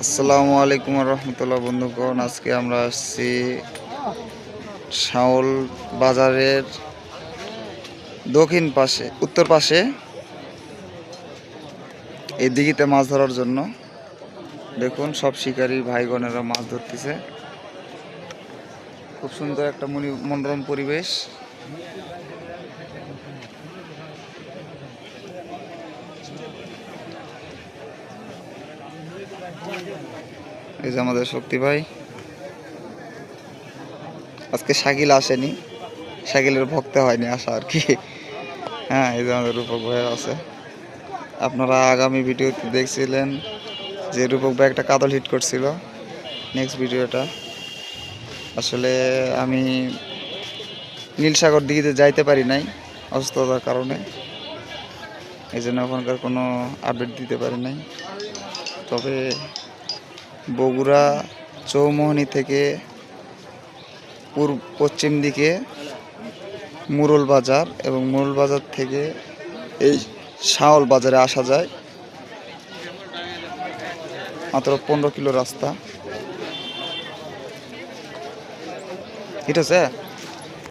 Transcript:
আসসালামু আলাইকুম রহমতুল্লাহ বন্ধুগণ, আজকে আমরা আসছি শাওল বাজারের দক্ষিণ পাশে, উত্তর পাশে, এই দিঘিতে মাছ ধরার জন্য। দেখুন, সব শিকারী ভাইগণেরা মাছ ধরতেছে। খুব সুন্দর একটা মনি- মনোরম পরিবেশ। এই যে আমাদের শক্তি ভাই। আজকে শাকিল আসেনি। শাকিলের ভক্ত হয়নি আসা আর কি। হ্যাঁ এই যে আমাদের রূপক ভাই আছে। আপনারা আগামী ভিডিওতে দেখছিলেন যে রূপক ভাই একটা কাদল হিট করছিল নেক্সট ভিডিওটা। আসলে আমি নীলসাগর দিকে যাইতে পারি নাই অসুস্থতার কারণে। এই জন্য ওখানকার কোনো আপডেট দিতে পারি নাই। তবে বগুড়া চৌমোহনী থেকে পূর্ব পশ্চিম দিকে মুরল বাজার এবং মুরল বাজার থেকে এই শাওল বাজারে আসা যায়। মাত্র পনেরো কিলো রাস্তা। ঠিক আছে